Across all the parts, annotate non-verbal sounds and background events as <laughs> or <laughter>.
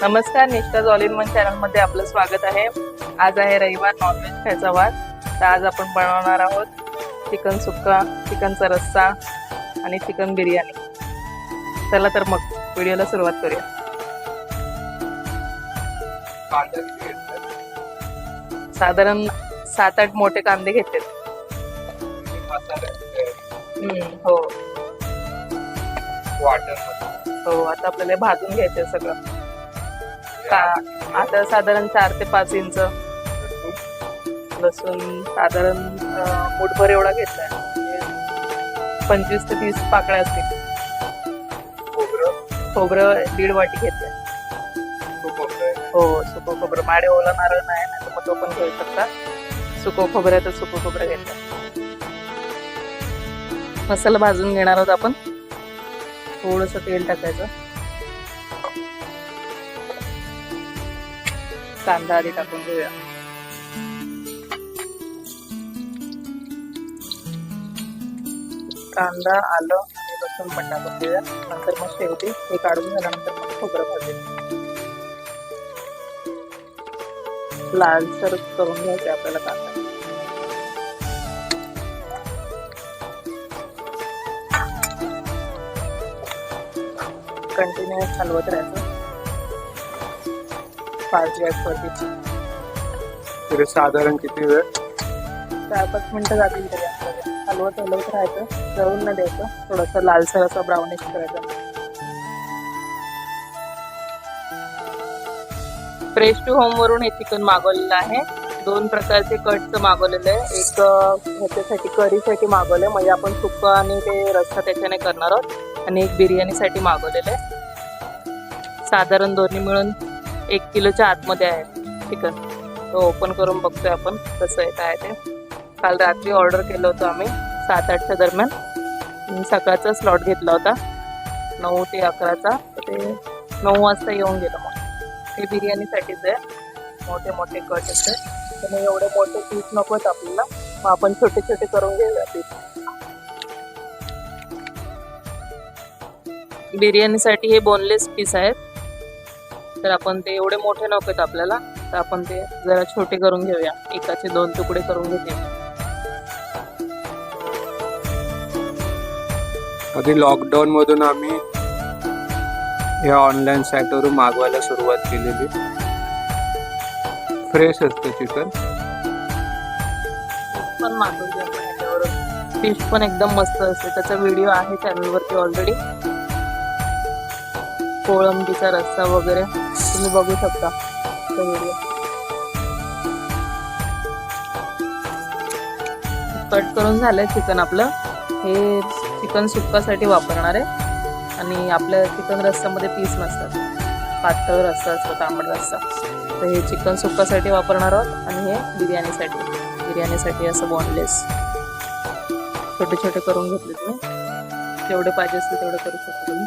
नमस्कार निष्ठा वन चॅनलमध्ये आपलं स्वागत आहे. आज आहे रविवार नॉनव्हेज खायचा वार तर आज आपण बनवणार आहोत चिकन सुक्का चिकनचा रस्सा आणि चिकन बिर्याणी. चला तर मग व्हिडिओला सुरुवात करूया? साधारण सात आठ मोठे कांदे हम्म, हो. हो आता आपल्याला भाजून घ्यायचं सगळं. आता साधारण चार ते पाच इंच लसूण साधारण मुठभर एवढा घेतलाय. पंचवीस ते तीस पाकळ्या असतील. खोबरं? खोबरं दीड वाटी घेतलंय. हो सुको खोबरं. माडे ओला नारळ नाही ना तर मग तो पण घेऊ शकता. सुको खोबऱ्याचं सुको खोबरं घेतलं मसाला भाजून घेणार आहोत आपण. थोडस तेल टाकायचं. कांदा आधी टाकून घेऊया कांदा आलं आणि लसूण पण टाकून देऊया नंतर मग शेवटी हे काढून झाल्यानंतर मग खोबरं भाजूया. लालसर करून घ्यायचे आपल्याला कांदा. कंटिन्युअस हलवत राहायचं. तरी साधारण किती वेळ? चार पाच मिनिटं जातील हलवत हलवत राहायचं. जळून न द्यायचं. थोडंसं लालसर असं ब्राउनिश करायचं. फ्रेश टू होम वरून हे चिकन मागवलेलं आहे. दोन प्रकारचे कटचं मागवलेलं. आहे एक ह्याच्यासाठी करीसाठी मागवलंय. म्हणजे आपण सुक्का आणि ते रस्सा त्याच्याने करणार आहोत. आणि एक बिर्याणीसाठी मागवलेलं आहे. साधारण दोन्ही मिळून एक किलोच्या आतमध्ये आहे. चिकन तो ओपन करून बघतोय आपण कसं आहे काय ते. काल रात्री ऑर्डर केलं होतं आम्ही सात आठच्या दरम्यान सकाळचा स्लॉट घेतला होता. नऊ ते अकराचा. तर ते नऊ वाजता येऊन गेलं मग. ते बिर्याणीसाठीच आहे. मोठे मोठे कट असते तर मग एवढे मोठे पीस नकोत आपल्याला. मग आपण छोटे छोटे करून घेऊया पीस बिर्याणीसाठी हे बोनलेस पीस आहेत. तर आपण ते एवढे मोठे नकोत आपल्याला तर आपण ते जरा छोटे करून घेऊया. एकाचे दोन तुकडे करून घेते आधी लॉकडाऊन मधून आम्ही या ऑनलाईन साईटवरून मागवायला सुरुवात केलेली. फ्रेश असतं चिकन. पण याच्यावरून फिश पण एकदम मस्त असते. त्याचा व्हिडिओ आहे चॅनलवरती ऑलरेडी कोळंबीचा रस्सा वगैरे तुम्ही बघू शकता. तो व्हिडिओ कट करून झालंय चिकन आपलं. हे चिकन सुक्कासाठी वापरणार आहे. आणि आपल्या चिकन रस्त्यामध्ये पीस नसतात. पातळ रस्सा असतो तांबड रस्सा. तर हे चिकन सुक्कासाठी वापरणार आहोत आणि हे बिर्याणीसाठी. बिर्याणीसाठी असं बॉनलेस छोटे छोटे करून घेतले तुम्ही जेवढे पाहिजे असतील तेवढे करू शकतो तुम्ही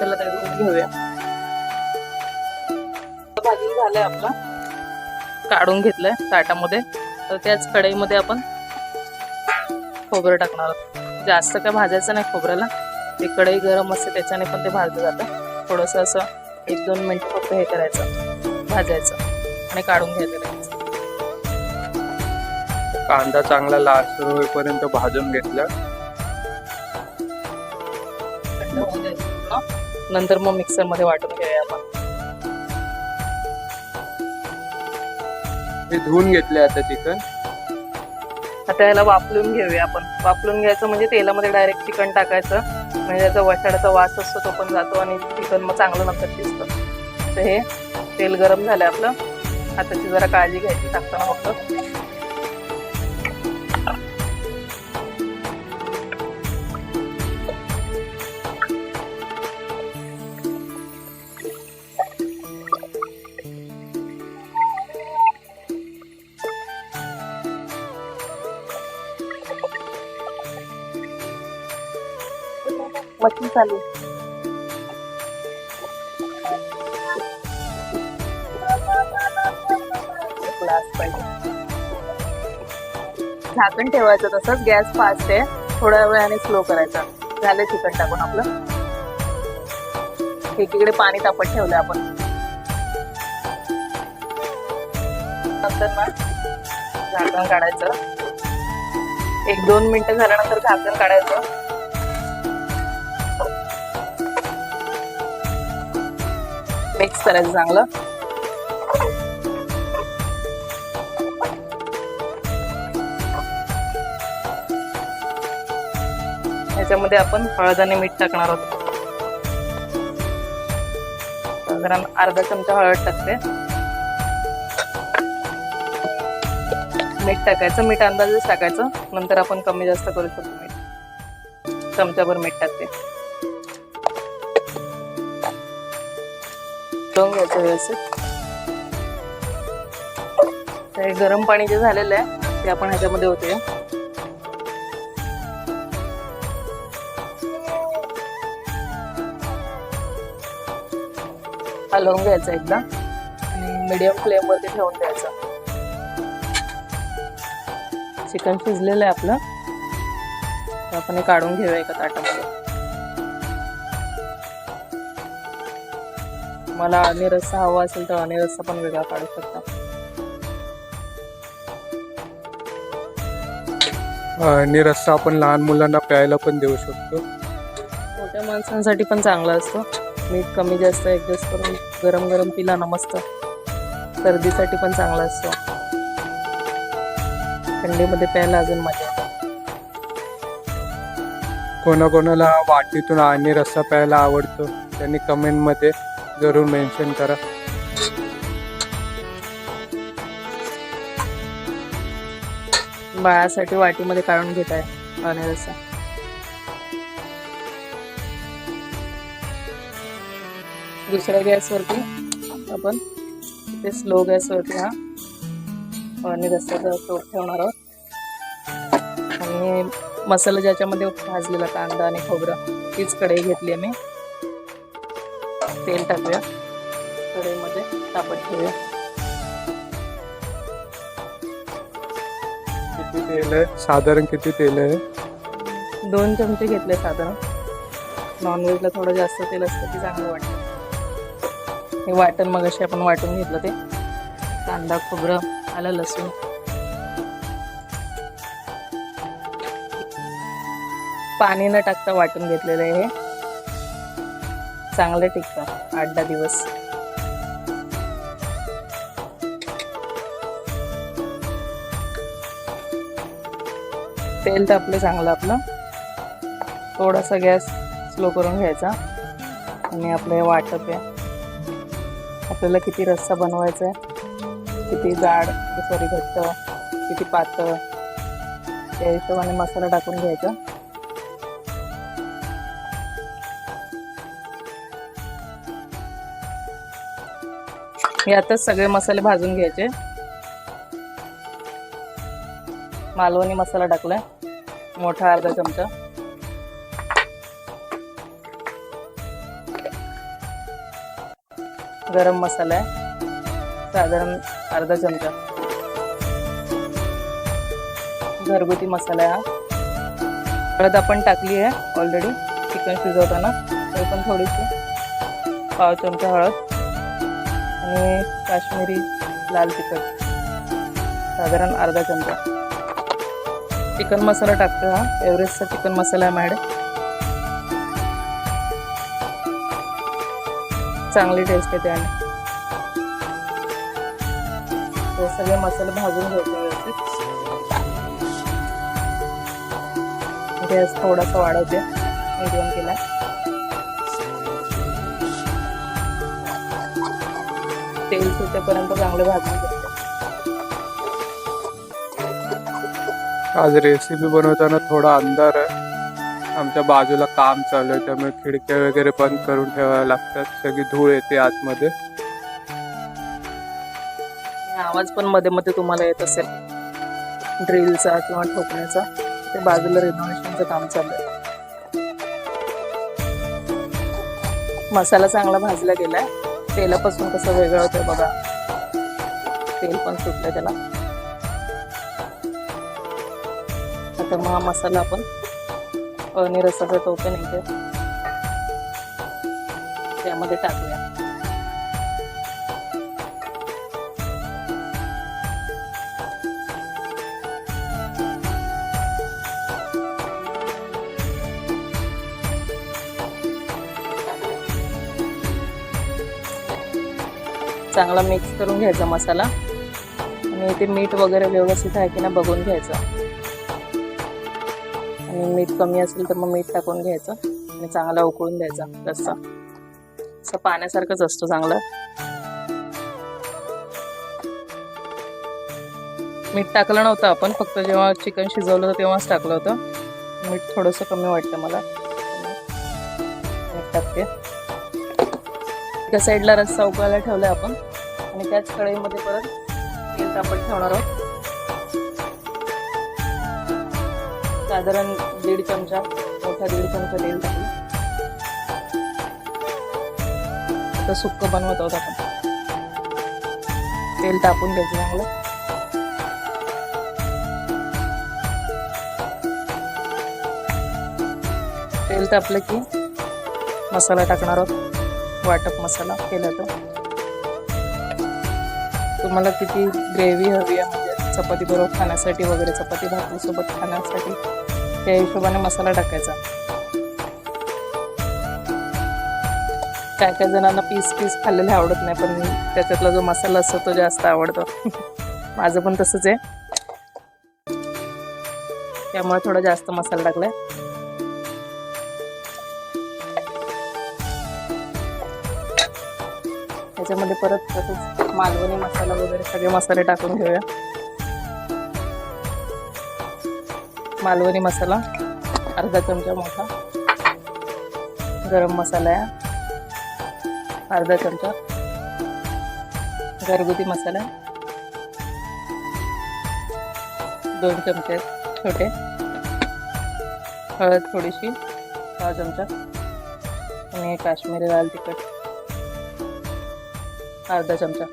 चला तर घेऊया. भाजी झालंय आपला. काढून घेतलंय ताटामध्ये. तर त्याच कढईमध्ये आपण खोबरं टाकणार आहोत. जास्त काय भाजायचं नाही खोबऱ्याला. ते कढई गरम असते त्याच्याने पण ते भाजलं जातं. थोडंसं असं एक दोन मिनिटं फक्त हे करायचं भाजायचं आणि काढून घ्यायचं. कांदा चांगला लालसर होईपर्यंत भाजून घेतला. नंतर मग मिक्सरमध्ये वाटून घेऊया आपण. हे धुवून घेतले आता चिकन. आता याला वापरून घेऊया आपण. वापरून घ्यायचं म्हणजे तेलामध्ये डायरेक्ट चिकन टाकायचं. म्हणजे त्याचा वशाडाचा वास असतो तो पण जातो आणि चिकन मग चांगलं नंतर शिजतं. तर हे तेल गरम झालं आपलं. आता त्याची जरा काळजी घ्यायची टाकताना फक्त. मच्छी चालू. झाकण ठेवायचं तसंच गॅस फास्ट आहे. थोड्या वेळाने स्लो करायचा. झालं चिकन टाकून आपलं. एकीकडे पाणी तापत ठेवलं आपण. नंतर ना झाकण काढायचं. एक दोन मिनिटं झाल्यानंतर झाकण काढायचं. मिक्स करायचं चांगलं याच्यामध्ये आपण हळद आणि मीठ टाकणार आहोत. साधारण अर्धा चमचा हळद टाकते. मीठ टाकायचं मीठ अंदाजेच टाकायचं. नंतर आपण कमी जास्त करू शकतो मीठ. चमचाभर मीठ टाकते. उकळून घ्यायचं व्यवस्थित. ते गरम पाणी जे झालेलं आहे ते आपण ह्याच्यामध्ये होते हलवून घ्यायचं एकदा. आणि फ्लेम फ्लेमवरती ठेवून द्यायचं. चिकन शिजलेलं आहे आपलं. आपण हे काढून घेऊया एका ताटामध्ये. मला आणि रस्सा हवा असेल तर आणि रस्सा पण वेगळा काढू शकता. आणि रस्सा आपण लहान मुलांना प्यायला पण देऊ शकतो. मोठ्या माणसांसाठी पण चांगला असतो. मीठ कमी जास्त ऍडजस्ट करून गरम गरम पिला ना मस्त सर्दीसाठी पण चांगला असतो. थंडीमध्ये प्यायला अजून मजा येते. कोणाकोणाला वाटीतून आणि रस्सा प्यायला आवडतो? त्यांनी कमेंटमध्ये जरूर मेन्शन करा. बाळासाठी वाटीमध्ये काढून घेत आहे आणि रस्सा दुसऱ्या गॅसवरती आपण ते स्लो गॅसवरती हा आणि रस्त्याचा ठेवणार आहोत. आणि मसाला ज्याच्यामध्ये भाजलेला कांदा आणि खोबरं तीच कढई घेतली आहे मी. तेल टाकूया. कढईमध्ये तापत ठेवूया. किती तेल आहे? साधारण किती तेल आहे? दोन चमचे घेतले साधारण. नॉनव्हेजला थोडं जास्त तेल असतं की चांगलं वाटतं. हे वाटण मग असे आपण वाटून घेतलं ते. कांदा खोबरं आलं लसूण. पाणी न टाकता वाटून घेतलेलं आहे हे. चांगलं टिकतं. आठ दहा दिवस. तेल तापलं चांगलं आपलं. थोडासा गॅस स्लो करून घ्यायचा. आणि आपलं हे वाटप आहे. आपल्याला किती रस्सा बनवायचा आहे किती जाड सॉरी घट्ट किती पातळ त्या हिशोबाने मसाला टाकून घ्यायचा. यातच सगळे मसाले भाजून घ्यायचे. मालवणी मसाला टाकलाय. मोठा अर्धा चमचा. गरम मसाला आहे. साधारण अर्धा चमचा. घरगुती मसाला आहे हा. हळद आपण टाकली आहे ऑलरेडी चिकन शिजवताना. तरी पण थोडीशी. पाव चमचा हळद. आणि काश्मीरी लाल तिखट. साधारण अर्धा चमचा. चिकन मसाला टाकतो हा. एव्हरेस्टचा चिकन मसाला आहे माझ्याकडे. चांगली टेस्ट येते आणि. हे सगळे मसाले भाजून घ्यायचे व्यवस्थित. गॅस थोडासा वाढवते. मीडियम केला. तेल सुटेपर्यंत चांगले भाजून आज रेसिपी बनवताना थोडा अंधार आहे. आमच्या बाजूला काम चालू आहे त्यामुळे खिडक्या वगैरे बंद करून ठेवाव्या लागतात. सगळी धूळ येते आतमध्ये. आवाज पण मध्ये मध्ये तुम्हाला येत असेल. ड्रिलचा किंवा ठोकण्याचा. ते बाजूला रिनोव्हेशनचं काम चालू आहे. मसाला चांगला भाजला गेलाय. तेलापासून कसं वेगळं होतं बघा. तेल पण सुटलं त्याला. आता महा मसाला आपण पनीर रसाचा टोपे नाही त्यामध्ये टाकलं चांगला मिक्स करून घ्यायचा मसाला. आणि ते मीठ वगैरे व्यवस्थित आहे की ना बघून घ्यायचं. आणि मीठ कमी असेल तर मग मीठ टाकून घ्यायचं आणि चांगला उकळून द्यायचा रस्सा. असं पाण्यासारखंच असतो चांगलं. मीठ टाकलं नव्हतं आपण फक्त जेव्हा चिकन शिजवलं होतं तेव्हाच टाकलं होतं. मीठ थोडंसं कमी वाटतं मला. मीठ टाकते. एका साईडला रस्सा उकळायला ठेवलाय आपण. आणि त्याच कढईमध्ये परत तेल तापत ठेवणार आहोत. साधारण दीड चमचा मोठा दीड चमचा तेल टाकू आता सुक्क बनवत आहोत आपण. तेल तापून घ्यायचं चांगलं. तेल तापलं की मसाला टाकणार आहोत. वाटप मसाला केला तर. तुम्हाला किती ग्रेव्ही हवी आहे? म्हणजे चपाती बरोबर खाण्यासाठी वगैरे चपाती भाकरीसोबत खाण्यासाठी त्या हिशोबाने मसाला टाकायचा. काय काय जणांना पीस पीस खाल्लेले आवडत नाही पण त्याच्यातला जो मसाला असतो तो जास्त आवडतो. <laughs> माझं पण तसंच आहे. त्यामुळे थोडा जास्त मसाला टाकलाय. त्याच्यामध्ये परत तसंच मालवणी मसाला वगैरे सगळे मसाले टाकून घेऊया. मालवणी मसाला अर्धा चमचा मोठा. गरम मसाला आहे. अर्धा चमचा. घरगुती मसाला. दोन चमचे छोटे. हळद थोडीशी सहा चमचा. आणि काश्मीरी लाल तिखट. अर्धा चमचा.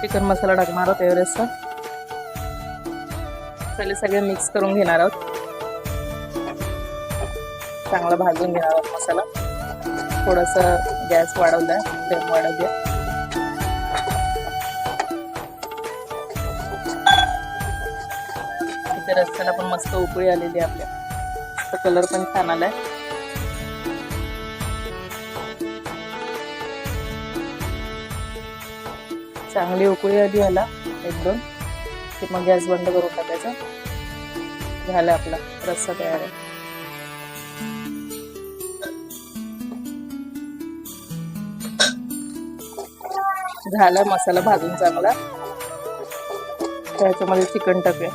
चिकन मसाला टाकणार आहोत एव्हरेस्टचा. मसाले सगळे मिक्स करून घेणार आहोत. चांगला भाजून घेणार आहोत मसाला. थोडासा गॅस वाढवलाय फ्लेम द्या इथे रस्त्याला पण मस्त उकळी आलेली आहे आपल्या. कलर पण छान आलाय. चांगली उकळी आली याला एक दोन की मग गॅस बंद करून टाकायचा झाला आपला रस्सा तयार आहे. झाला मसाला भाजून चांगला. त्याच्यामध्ये चिकन टाकूया.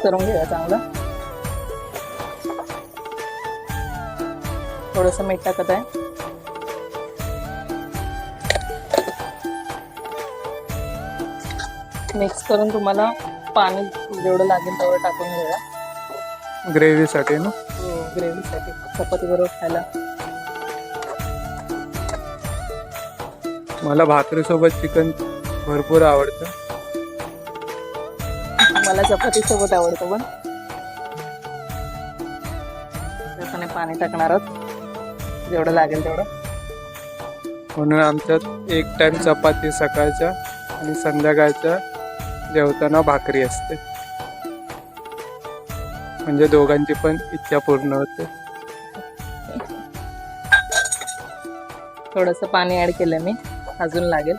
मिक्स करून घेऊया चांगलं. थोडस मीठ टाकत आहे. मिक्स करून तुम्हाला पाणी जेवढं लागेल तेवढं टाकून घेऊया. ग्रेव्हीसाठी ना? ग्रेव्हीसाठी. चपाती बरोबर खायला. मला भाकरीसोबत चिकन भरपूर आवडतं. मला चपाती सोबत आवडतं पण. त्याच्याने पाणी टाकणार आहोत जेवढं लागेल तेवढं. म्हणून आमच्यात एक टाइम चपाती सकाळच्या आणि संध्याकाळच्या जेवताना भाकरी असते. म्हणजे दोघांची पण इच्छा पूर्ण होते. थोडंसं पाणी ऍड केलं मी. अजून लागेल.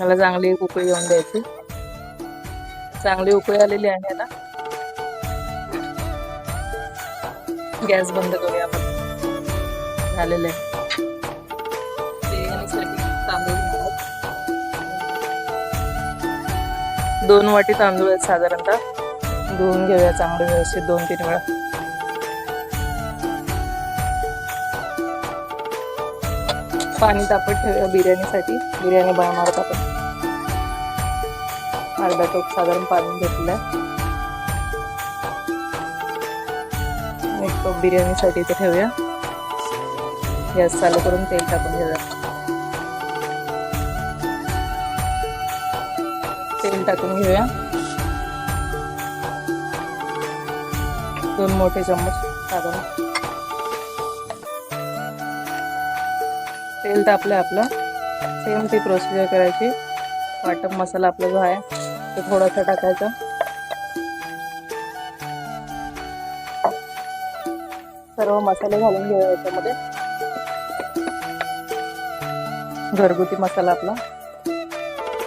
मला चांगली उकळी येऊन द्यायची. चांगली उकळी आलेली आहे ना गॅस बंद करूया आपण. झालेलं आहे. तांदूळ दोन वाटी तांदूळ आहेत साधारणतः. धुवून घेऊया चांगलं व्यवस्थित दोन तीन वेळा. पाणी तापत ठेवूया बिर्याणीसाठी. बिर्याणी बनवणार आहोत आपण. अर्धा कप साधारण पाणी घेतलं एक कप बिर्याणीसाठी इथे ठेवूया. गॅस चालू करून तेल टाकून घेऊया. तेल टाकून घेऊया. दोन मोठे चम्मच साधारण. तेल तापलं आपलं. सेम ती प्रोसिजर करायची. वाटप मसाला आपला जो आहे तो थोडासा टाकायचा. सर्व मसाले घालून घेऊया याच्यामध्ये. घरगुती मसाला आपला.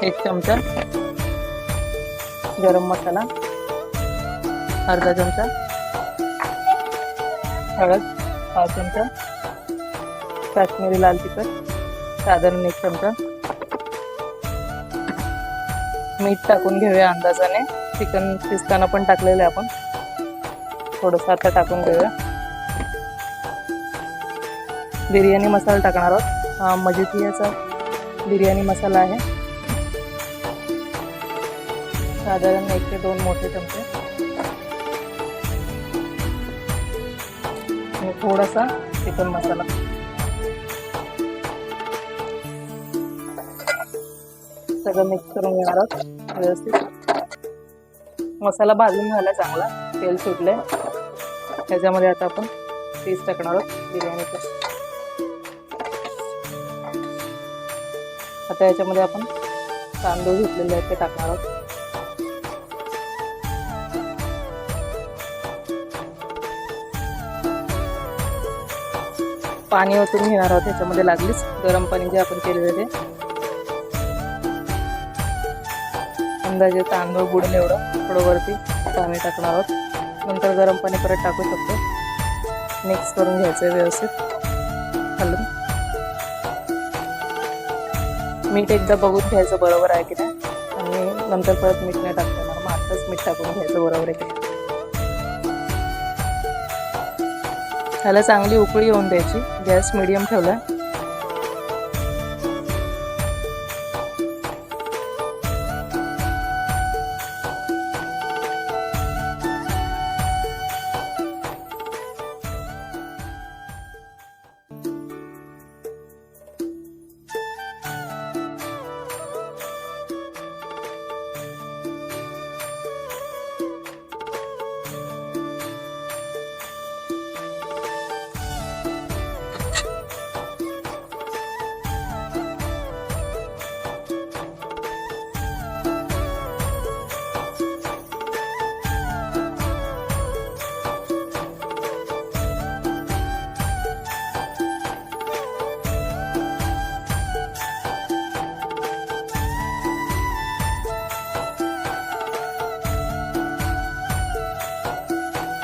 एक चमचा. गरम मसाला. अर्धा चमचा. हळद. पाव चमचा. काश्मीरी लाल तिखट साधारण एक चमचा. मीठ टाकून घेऊया अंदाजाने. चिकन शिजताना पण टाकलेलं आहे आपण. थोडंसं आता टाकून घेऊया. बिर्याणी मसाला टाकणार आहोत. हा मजितियाचा बिर्याणी मसाला आहे. साधारण एक ते दोन मोठे चमचे. आणि थोडासा चिकन मसाला. सगळं मिक्स करून घेणार आहोत. व्यवस्थित. मसाला भाजून झाला चांगला. तेल सुटलंय. त्याच्यामध्ये आता आपण पीस टाकणार आहोत. बिर्याणीचं आता याच्यामध्ये आपण तांदूळ घेतलेले आहेत ते टाकणार आहोत. पाणी ओतून घेणार आहोत. त्याच्यामध्ये लागलीच. गरम पाणी जे आपण केलेलं ते. अंदाजे तांदूळ बुडेल एवढं थोडं वरती पाणी टाकणार आहोत. नंतर गरम पाणी परत टाकू शकतो. मिक्स करून घ्यायचं आहे व्यवस्थित. हॅलो मीठ एकदा बघून घ्यायचं बरोबर आहे की नाही? आणि नंतर परत मीठ नाही टाकता येणार. मग आत्ताच मीठ टाकून घ्यायचं बरोबर आहे की ह्याला चांगली उकळी येऊन द्यायची. गॅस मिडियम ठेवला.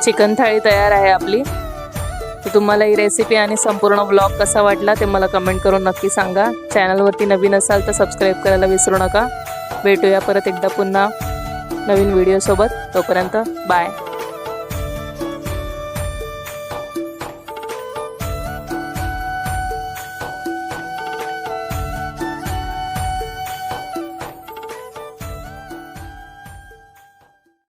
चिकन थाळी तयार आहे आपली. तर तुम्हाला ही रेसिपी आणि संपूर्ण ब्लॉग कसा वाटला ते मला कमेंट करून नक्की सांगा. चॅनलवरती नवीन असाल तर सबस्क्राईब करायला विसरू नका. भेटूया परत एकदा पुन्हा नवीन व्हिडिओसोबत तोपर्यंत बाय